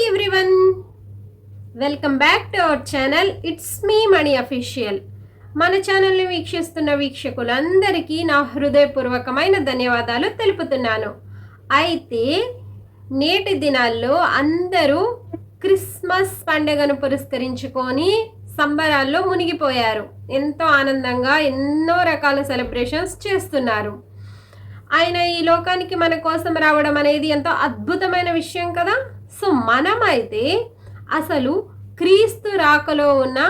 Everyone welcome back to our channel it's me money official మన ఛానల్ని వీక్షిస్తున్న వీక్షకులందరికీ నా హృదయపూర్వకమైన ధన్యవాదాలు తెలుపుతున్నాను. అయితే నేటి దినాల్లో అందరూ క్రిస్మస్ పండుగను పురస్కరించుకొని సంబరాల్లో మునిగిపోయారు. ఎంతో ఆనందంగా ఎన్నో రకాల సెలబ్రేషన్స్ చేస్తున్నారు. ఆయన ఈ లోకానికి మన కోసం రావడం అనేది ఎంతో అద్భుతమైన విషయం కదా? సో మనమైతే అసలు క్రీస్తు రాకలో ఉన్న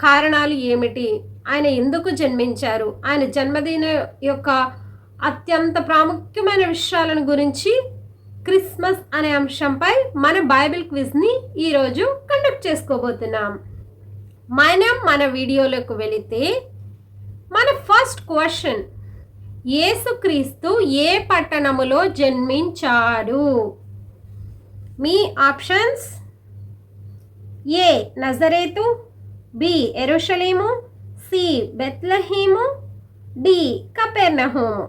కారణాలు ఏమిటి? ఆయన ఎందుకు జన్మించారు? ఆయన జన్మదిన యొక్క అత్యంత ప్రాముఖ్యమైన విషయాలను గురించి క్రిస్మస్ అనే అంశంపై మన బైబిల్ క్విజ్ని ఈరోజు కండక్ట్ చేసుకోబోతున్నాం. మనం మన వీడియోలోకి వెళితే మన ఫస్ట్ క్వశ్చన్ యేసుక్రీస్తు ఏ పట్టణములో జన్మించాడు మీ ఆప్షన్స్ ఏ నజరేతు బి ఎరుషలేము సి బెత్లహీము డి కపెర్నహోము.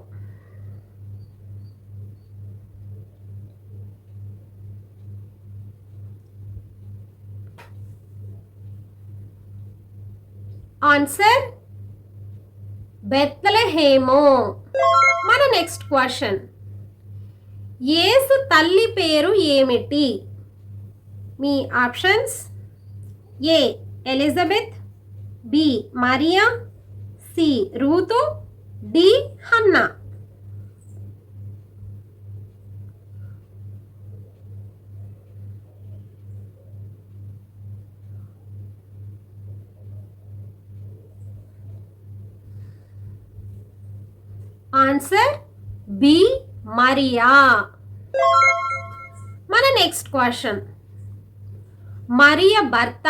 ఆన్సర్ బెత్లహేమో. మన నెక్స్ట్ క్వశ్చన్ యేసు తల్లి పేరు ఏమిటి మీ ఆప్షన్స్ ఏ ఎలిజబెత్ బి మరియా సి రూతు డి హన్నా ఆన్సర్ బి మరియా మన నెక్స్ట్ క్వశ్చన్ మరియ భర్త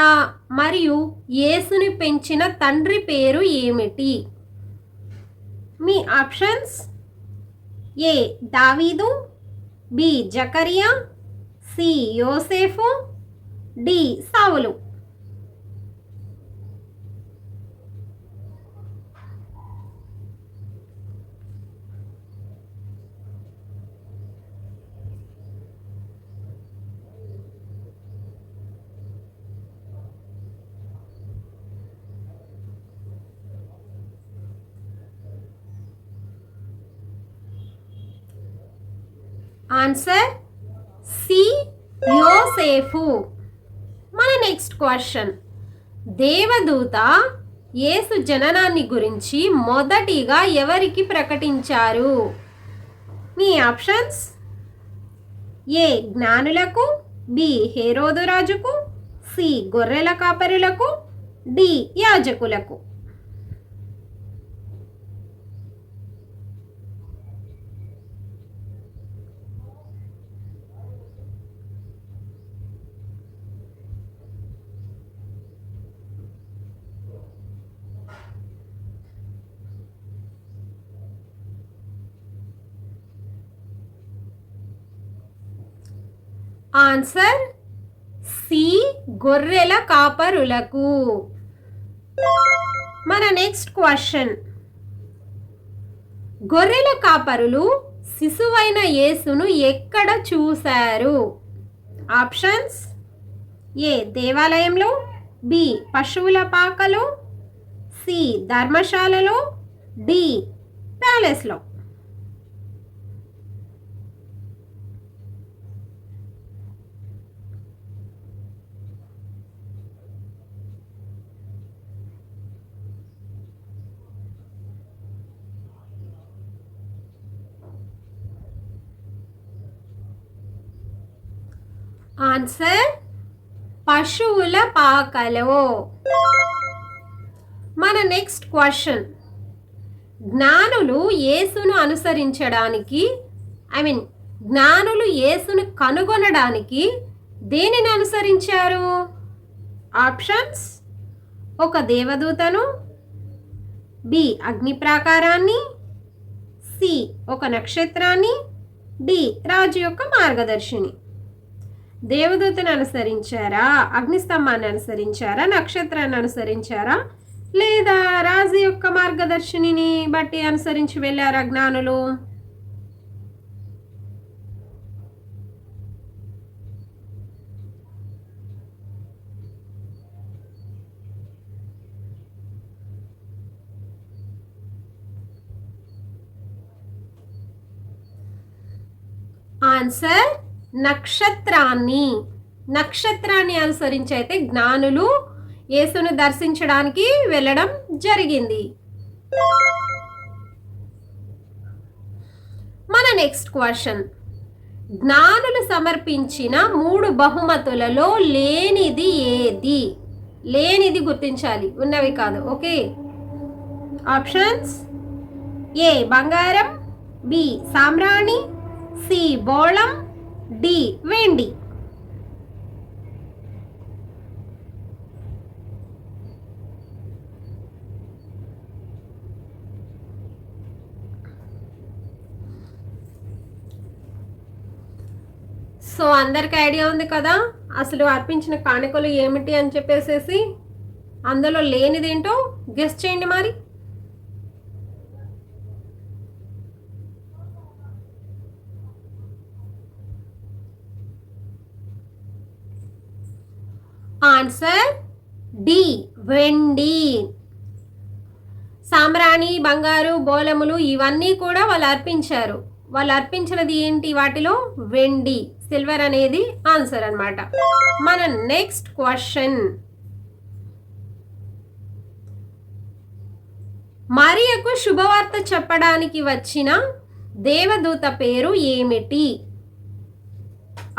మరియు యేసుని పెంచిన తండ్రి పేరు ఏమిటి? మీ ఆప్షన్స్ ఏ దావీదు బి జకరియా సి యోసేఫు డి సావులు. ఆన్సర్ సి యోసేఫు మన నెక్స్ట్ క్వశ్చన్ దేవదూత యేసు జననాన్ని గురించి మొదటిగా ఎవరికి ప్రకటించారు? మీ ఆప్షన్స్ ఏ జ్ఞానులకు బి హేరోదురాజుకు సి గొర్రెల కాపరులకు డి యాజకులకు. ఆన్సర్ సి గొర్రెల కాపరులకు. మన నెక్స్ట్ క్వశ్చన్. గొర్రెల కాపరులు శిశువైన యేసును ఎక్కడ చూశారు? ఆప్షన్స్ ఏ దేవాలయంలో బి పశువుల పాకలో సి ధర్మశాలలో డి ప్యాలెస్లో. ఆన్సర్ పశువుల పాకలో. మన నెక్స్ట్ క్వశ్చన్ జ్ఞానులు యేసును అనుసరించడానికి ఐ మీన్ జ్ఞానులు యేసును కనుగొనడానికి దేనిని అనుసరించారు? ఆప్షన్స్ ఒక దేవదూతను బి అగ్ని ప్రాకారాన్ని సి ఒక నక్షత్రాన్ని డి రాజు యొక్క మార్గదర్శిని. దేవదూతను అనుసరించారా? అగ్నిస్తంభాన్ని అనుసరించారా? నక్షత్రాన్ని అనుసరించారా? లేదా రాజు యొక్క మార్గదర్శిని బట్టి అనుసరించి వెళ్ళారా జ్ఞానులు? ఆన్సర్ నక్షత్రాన్ని నక్షత్రాన్ని అనుసరించి అయితే జ్ఞానులు యేసును దర్శించడానికి వెళ్ళడం జరిగింది. మన నెక్స్ట్ క్వశ్చన్. జ్ఞానులు సమర్పించిన మూడు బహుమతులలో లేనిది ఏది? లేనిది గుర్తించాలి. ఉన్నవి కాదు. ఓకే? ఆప్షన్స్? ఏ. బంగారం బి. సామ్రాణి సి. బోళం డి. వెండి. సో అందరికి ఐడియా ఉంది కదా? అసలు అర్పించిన కానుకలు ఏమిటి అని చెప్పేసేసి అందులో లేనిదేంటో గెస్ట్ చేయండి మరి. ఆన్సర్ డి వెండి సాంబ్రాణి బంగారు బోలములు ఇవన్నీ కూడా వాళ్ళు అర్పించారు. వాళ్ళు అర్పించినది ఏంటి? వాటిలో వెండి సిల్వర్ అనేది ఆన్సర్ అన్నమాట. మన నెక్స్ట్ క్వశ్చన్ మరియకు శుభవార్త చెప్పడానికి వచ్చిన దేవదూత పేరు ఏమిటి?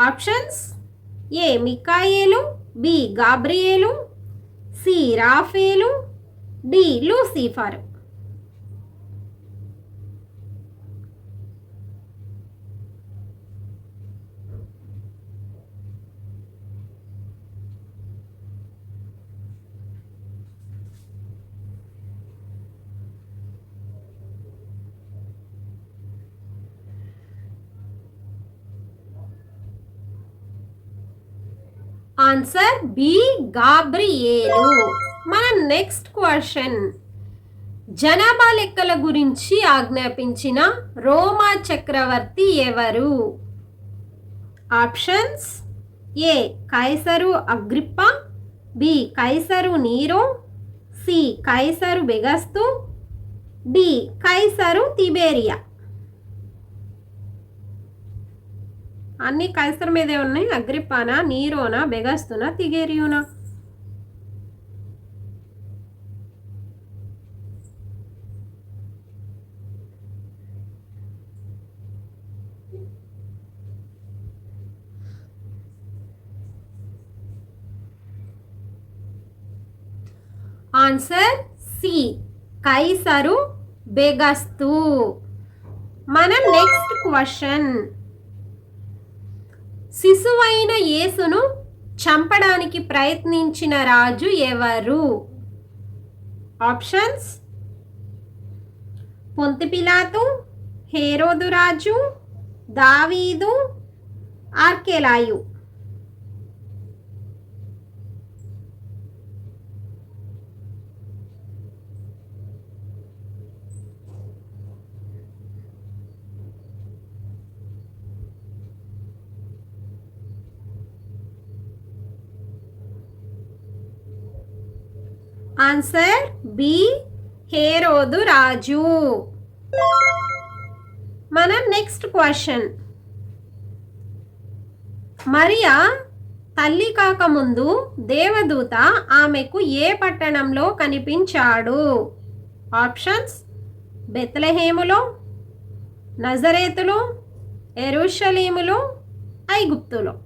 Options A మికాయేలు B. Gabriel C. Raphael D. Lucifer. Answer B Gabriel. మన నెక్స్ట్ క్వశ్చన్. జనాభా లెక్కల గురించి ఆజ్ఞాపించిన రోమా చక్రవర్తి ఎవరు? ఆప్షన్స్ ఏ కైసరు అగ్రిప్ప బి కైసరు నీరో సి కైసరు బెగస్తు డి కైసరు తిబేరియా అన్ని కైసర్ మీదే ఉన్నాయి. అగ్రిపానా నీరోనా బెగస్తునా తిగేరియునా? Answer C. కైసరు బెగస్తు. మనం నెక్స్ట్ క్వశ్చన్. శిశువైన యేసును చంపడానికి ప్రయత్నించిన రాజు ఎవరు? ఆప్షన్స్. పొంతిపిలాతు హేరోదు రాజు దావీదు ఆర్కెలాయు. ఆన్సర్ బి హేరోదు రాజు. మన నెక్స్ట్ క్వశ్చన్. మరియా తల్లి కాకముందు దేవదూత ఆమెకు ఏ పట్టణంలో కనిపించాడు? ఆప్షన్స్ బెత్లహేములో నజరేతులో ఎరుషలీములో ఐగుప్తులో.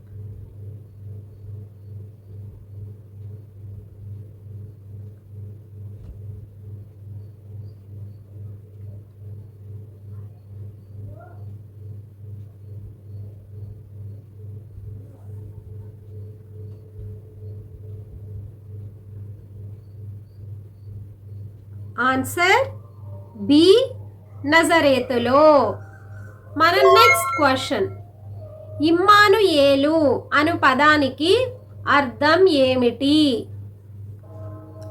ఆన్సర్ బి నజరేతులో. మన నెక్స్ట్ క్వశ్చన్. ఇమ్మాను ఏలు అను పదానికి అర్థం ఏమిటి?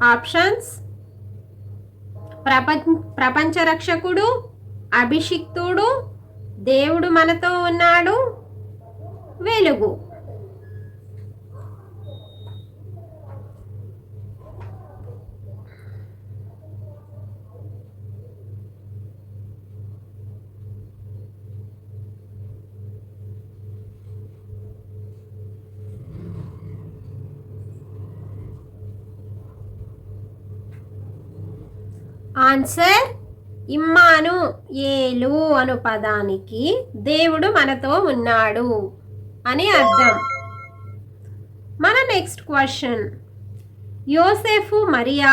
ఆప్షన్స్. ప్రపంచ ప్రపంచ రక్షకుడు అభిషిక్తుడు దేవుడు మనతో ఉన్నాడు. వెలుగు. ఆన్సర్ ఇమ్మాను ఏలు అను పదానికి దేవుడు మనతో ఉన్నాడు అని అర్థం. మన నెక్స్ట్ క్వశ్చన్. యోసేఫు మరియా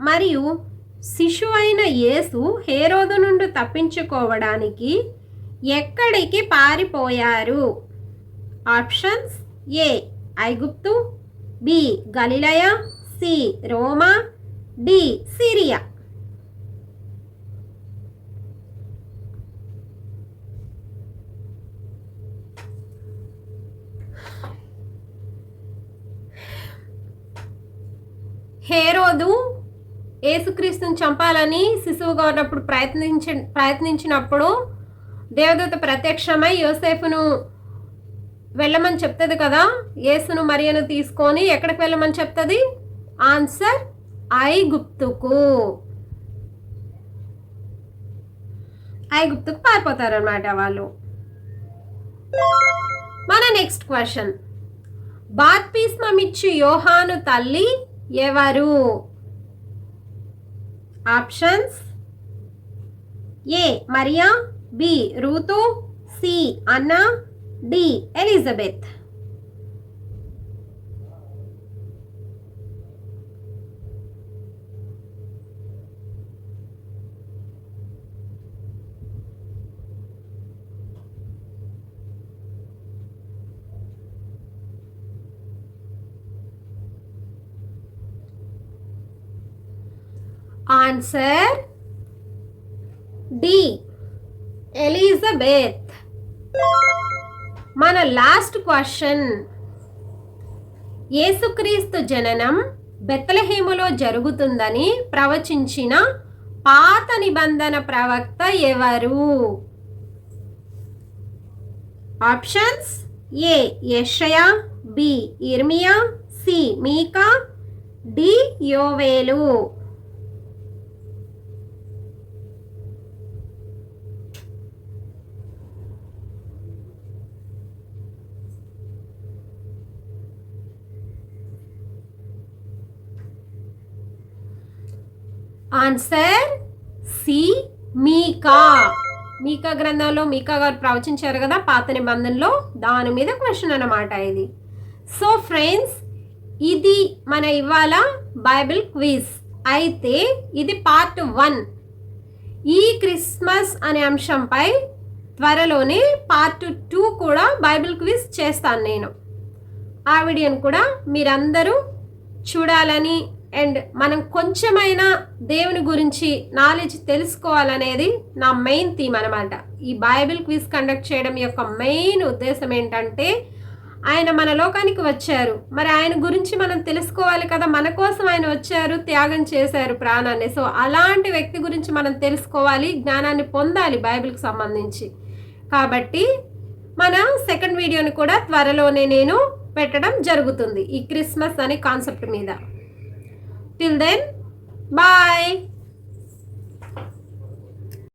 మరియు శిశువైన యేసు హేరోదు నుండి తప్పించుకోవడానికి ఎక్కడికి పారిపోయారు? ఆప్షన్స్ ఏ ఐగుప్తు బి గలిలయ సి రోమా డి సిరియా. యేసుక్రీస్తుని చంపాలని శిశువుగా ఉన్నప్పుడు ప్రయత్నించి ప్రయత్నించినప్పుడు దేవదూత ప్రత్యక్షమై యోసేఫును వెళ్ళమని చెప్తుంది కదా? యేసును మరియను తీసుకొని ఎక్కడికి వెళ్ళమని చెప్తుంది? ఆన్సర్ ఐగుప్తుకు. ఐగుప్తుకు పారిపోతారనమాట వాళ్ళు. మన నెక్స్ట్ క్వశ్చన్. బాత్పీస్మమిచ్చు యోహాను తల్లి ఎవరు? ఆప్షన్స్ ఏ మరియా బి రూతు సి అన్నా D Elizabeth answer D Elizabeth మన లాస్ట్ క్వశ్చన్ యేసుక్రీస్తు జననం బెత్తలహేములో జరుగుతుందని ప్రవచించిన పాత నిబంధన ప్రవక్త ఎవరు? ఆప్షన్స్ ఏ యషయా బి ఇర్మియా సి మీకా డి యోవేలు ఆన్సర్ సి మీకా. మీకా గ్రంథంలో మీకా గారు ప్రవచించారు కదా పాత నిబంధనలో దాని మీద క్వశ్చన్ అన్నమాట ఇది. సో ఫ్రెండ్స్ ఇది మన ఇవాళ బైబిల్ క్విజ్. అయితే ఇది పార్ట్ వన్. ఈ క్రిస్మస్ అనే అంశంపై త్వరలోనే పార్ట్ టూ కూడా బైబిల్ క్విజ్ చేస్తాను నేను. ఆ వీడియోని కూడా మీరందరూ చూడాలని అండ్ మనం కొంచెమైనా దేవుని గురించి నాలెడ్జ్ తెలుసుకోవాలనేది నా మెయిన్ థీమ్ అనమాట ఈ బైబిల్ క్విజ్ కండక్ట్ చేయడం యొక్క మెయిన్ ఉద్దేశం ఏంటంటే ఆయన మన లోకానికి వచ్చారు. మరి ఆయన గురించి మనం తెలుసుకోవాలి కదా మన కోసం ఆయన వచ్చారు త్యాగం చేశారు ప్రాణాన్ని. సో అలాంటి వ్యక్తి గురించి మనం తెలుసుకోవాలి జ్ఞానాన్ని పొందాలి బైబిల్కి సంబంధించి. కాబట్టి మన సెకండ్ వీడియోని కూడా త్వరలోనే నేను పెట్టడం జరుగుతుంది. ఈ క్రిస్మస్ అనే కాన్సెప్ట్ మీద. Till then, bye.